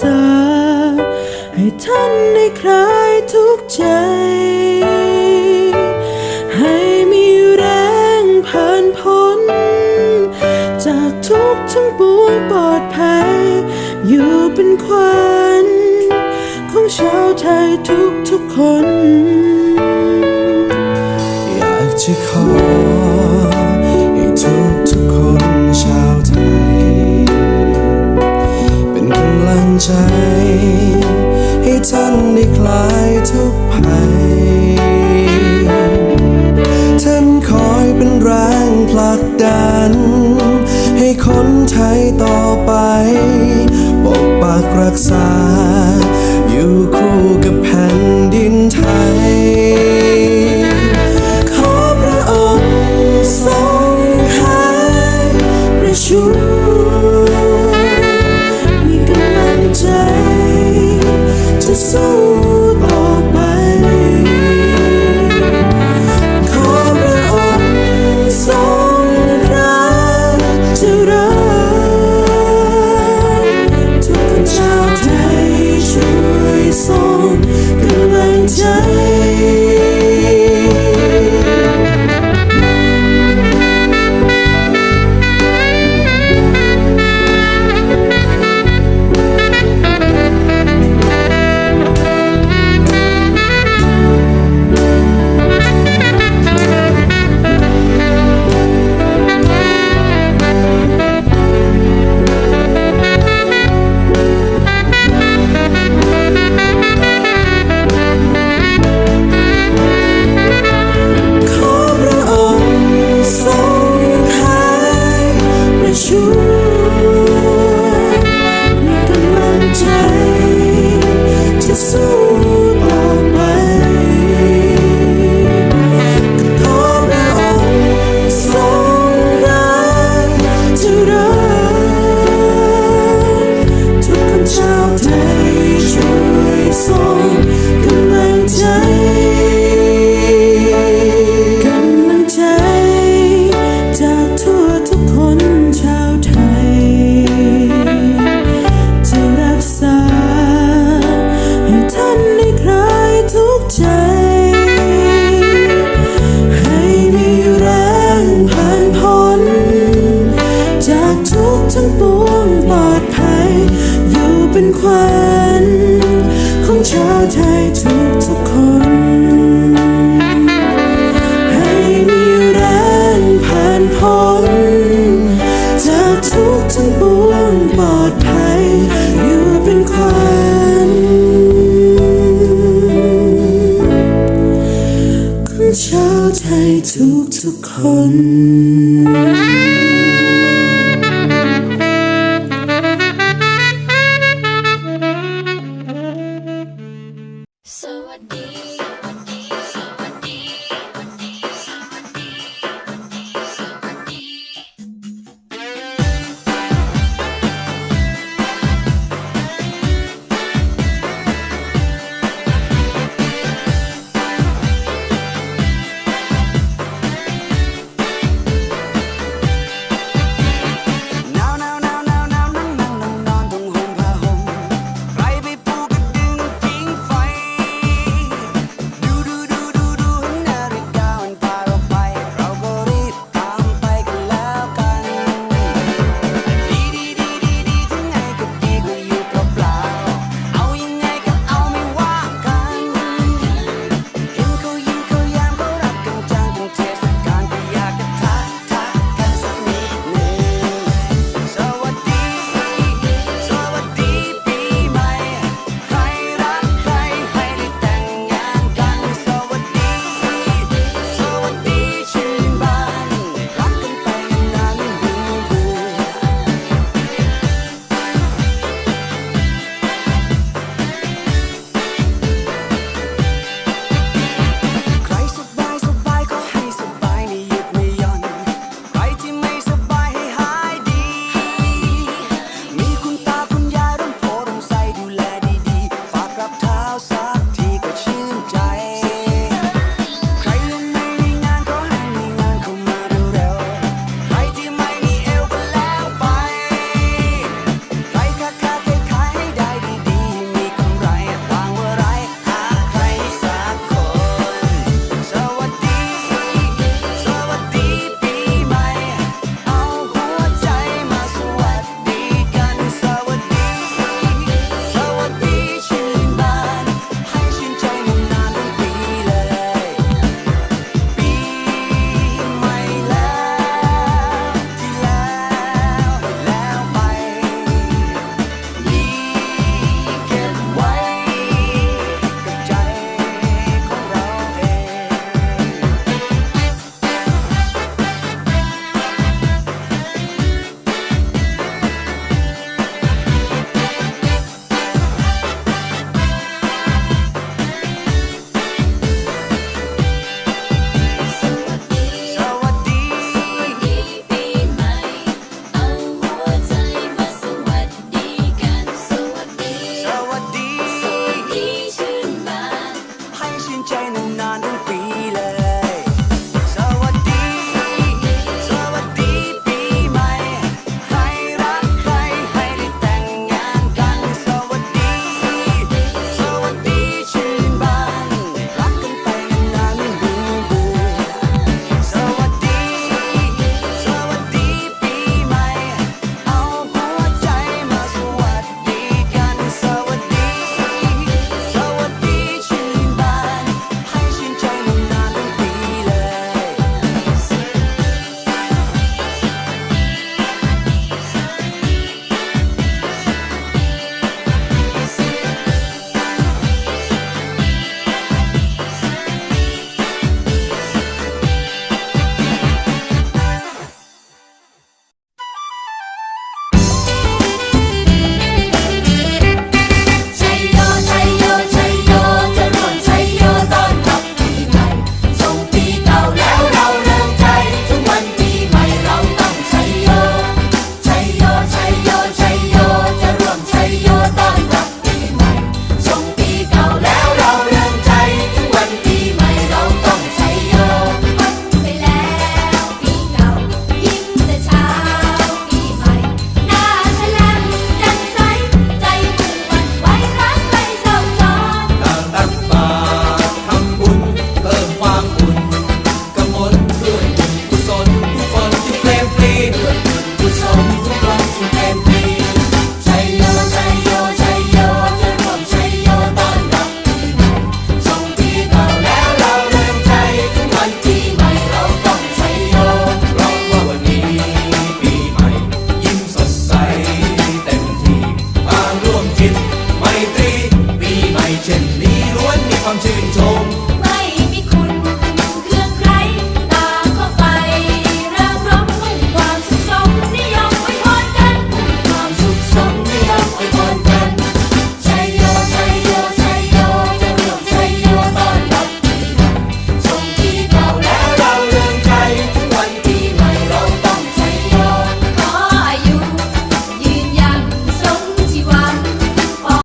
ษา ให้ท่านได้คลายทุกใจ ให้มีแรงผ่านพ้น จากทุกทั้งปวงปลอดภัย อยู่เป็นควันของชาวไทยทุกทุกคน อยากจะขอ คลายทุกภัย ท่านคอยเป็นแรงผลักดัน ให้คนไทยต่อไป ปกปักรักษา